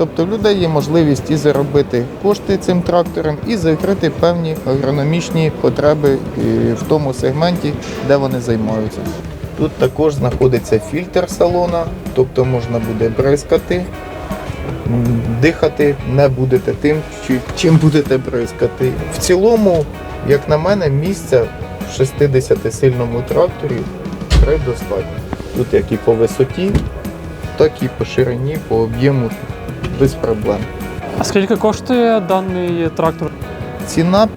Тобто людей є можливість і заробити кошти цим трактором, і закрити певні агрономічні потреби е, в тому сегменті, де вони займаються. Тут також знаходиться фільтр салона, тобто можна буде бризкати, дихати не будете тим, чим будете бризкати. В цілому, як на мене, місця в 60-сильному тракторі предостатньо. Тут як і по висоті, так і по ширині, по об'єму без проблем. А скільки коштує даний трактор? Ціна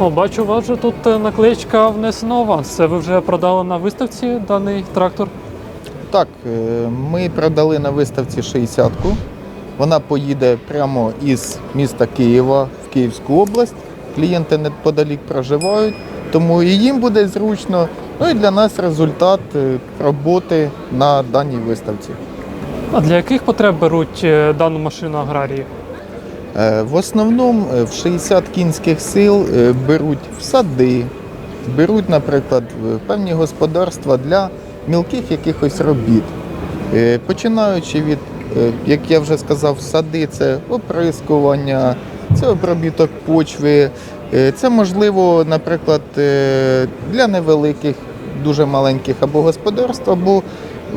О, бачу, у вас же тут е, наклеєчка внесена аванс. Це ви вже продали на виставці даний трактор? так, е, ми продали на виставці 60-ку. Вона поїде прямо із міста Києва в Київську область. Клієнти неподалік проживають, тому і їм буде зручно. Ну і для нас результат е, роботи на даній виставці. А для яких потреб беруть дану машину аграрії? Е, В основному е, в 60 кінських сил е, беруть в сади, беруть, наприклад, певні господарства для мілких якихось робіт. Починаючи від, як я вже сказав, сади це оприскування, це обробіток почви, це можливо, наприклад, для невеликих, дуже маленьких або господарств, або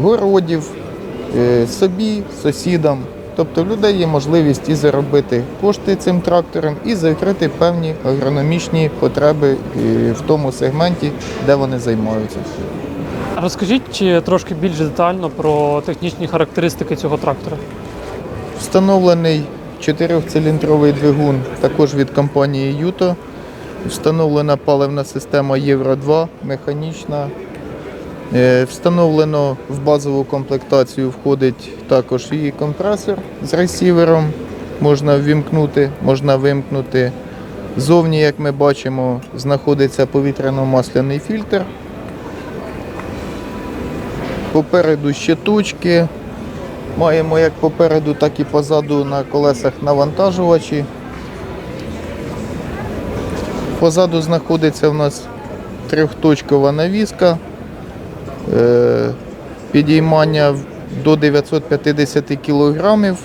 городів, собі, сусідам. Тобто в людей є можливість і заробити кошти цим трактором, і закрити певні агрономічні потреби в тому сегменті, де вони займаються. Розкажіть трошки більш детально про технічні характеристики цього трактора. Встановлений чотирьохциліндровий двигун також від компанії Юто. Встановлена паливна система Євро 2, механічна. Е, Встановлено в базову комплектацію входить також і компресор з ресівером. Можна ввімкнути, можна вимкнути. Зовні, як ми бачимо, знаходиться повітряно-масляний фільтр. Попереду щиточки. Маємо як попереду, так і позаду на колесах навантажувачі. Позаду знаходиться в нас трьохточкова навіска. Е, Підіймання до 950 кг.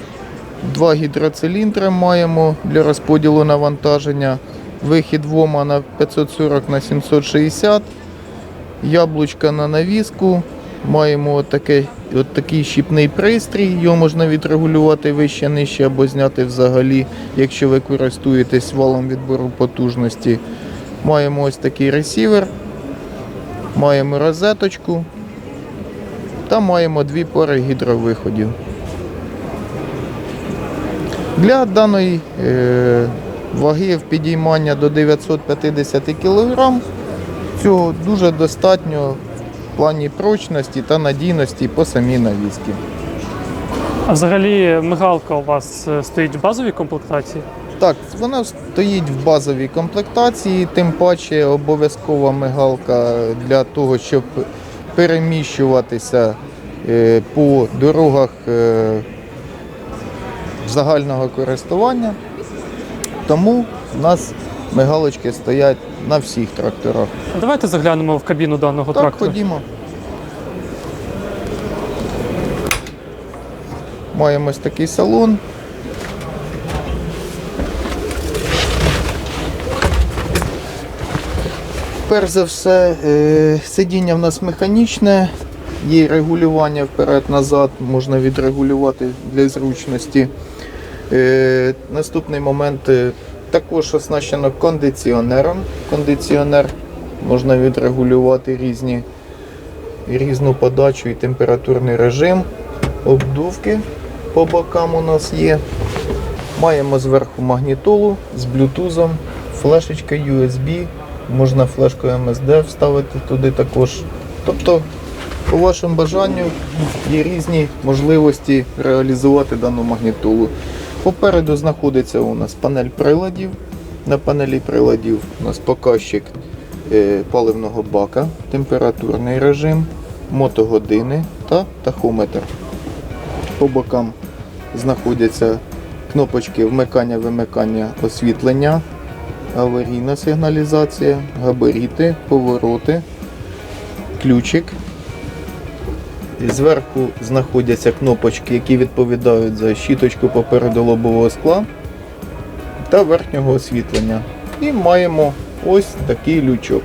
Два гідроциліндри маємо для розподілу навантаження. Вихід ВОМа на 540 на 760. Яблучка на навіску. Маємо отаке, от такий щіпний пристрій. Його можна відрегулювати вище, нижче або зняти взагалі, якщо ви користуєтесь валом відбору потужності. Маємо ось такий ресівер. Маємо розеточку. Та маємо дві пари гідровиходів. Для даної е, ваги в підіймання до 950 кг цього дуже достатньо в плані прочності та надійності по самій навіски. А взагалі мигалка у вас е, стоїть в базовій комплектації? Так, вона стоїть в базовій комплектації, тим паче обов'язкова мигалка для того, щоб переміщуватися е, по дорогах е, загального користування. Тому в нас мигалочки стоять на всіх тракторах. Давайте заглянемо в кабіну даного Так, трактора. ходімо. Маємо ось такий салон. Перш за все, е, сидіння в нас механічне, є регулювання вперед-назад, можна відрегулювати для зручності. Е, Наступний момент е, також оснащено кондиціонером. Кондиціонер можна відрегулювати різні, різну подачу і температурний режим. Обдувки по бокам у нас є. Маємо зверху магнітолу з блютузом, флешечка USB, можна флешку MSD вставити туди також. Тобто, по вашому бажанню є різні можливості реалізувати дану магнітолу. Попереду знаходиться у нас панель приладів. На панелі приладів у нас показчик е, паливного бака, температурний режим, мотогодини та тахометр. По бокам знаходяться кнопочки вмикання-вимикання освітлення, аварійна сигналізація, габаріти, повороти, ключик. Зверху знаходяться кнопочки, які відповідають за щіточку попереду лобового скла та верхнього освітлення. І маємо ось такий лючок.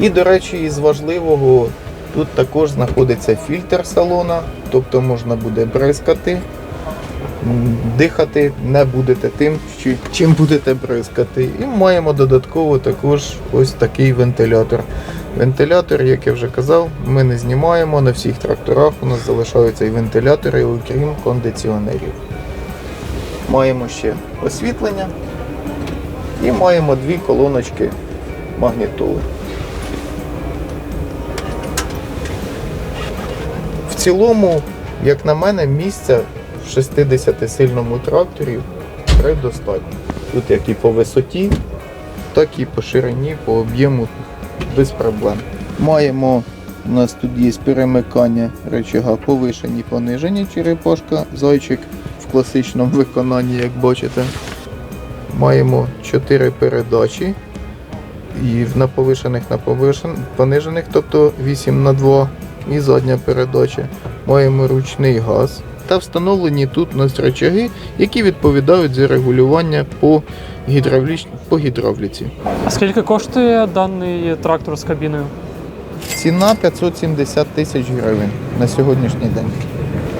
І, до речі, із важливого тут також знаходиться фільтр салона, тобто можна буде бризкати. Дихати не будете тим, чим будете бризкати. І маємо додатково також ось такий вентилятор. Вентилятор, як я вже казав, ми не знімаємо на всіх тракторах. У нас залишаються і вентилятори, окрім кондиціонерів. Маємо ще освітлення і маємо дві колоночки магнітоли. В цілому, як на мене, місця в 60-сильному тракторі предостатньо. Тут як і по висоті, так і по ширині, по об'єму без проблем. Маємо у нас тут є перемикання речага повишені, понижені черепашка, зайчик в класичному виконанні, як бачите. Маємо 4 передачі. І на повишених, на повишен- понижених, тобто 8 на 2 і задня передача. Маємо ручний газ. Та встановлені тут у нас рычаги, які відповідають за регулювання по, гідравліч... по гідравліці. А скільки коштує даний трактор з кабіною? Ціна 570 тисяч гривень на сьогоднішній день.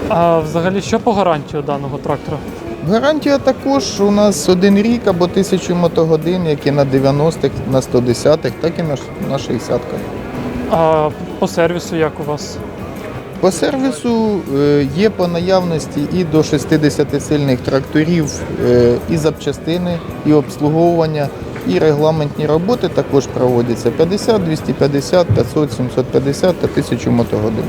А взагалі, що по гарантію даного трактора? Гарантія також у нас один рік або тисячу мотогодин, як на 90-х, на 110-х, так і на на 60-ках. А по сервісу як у вас? По сервісу е, є по наявності і до 60 сильних тракторів, е, і запчастини, і обслуговування, і регламентні роботи також проводяться 50, 250, 500, 750 та 1000 мотогодин.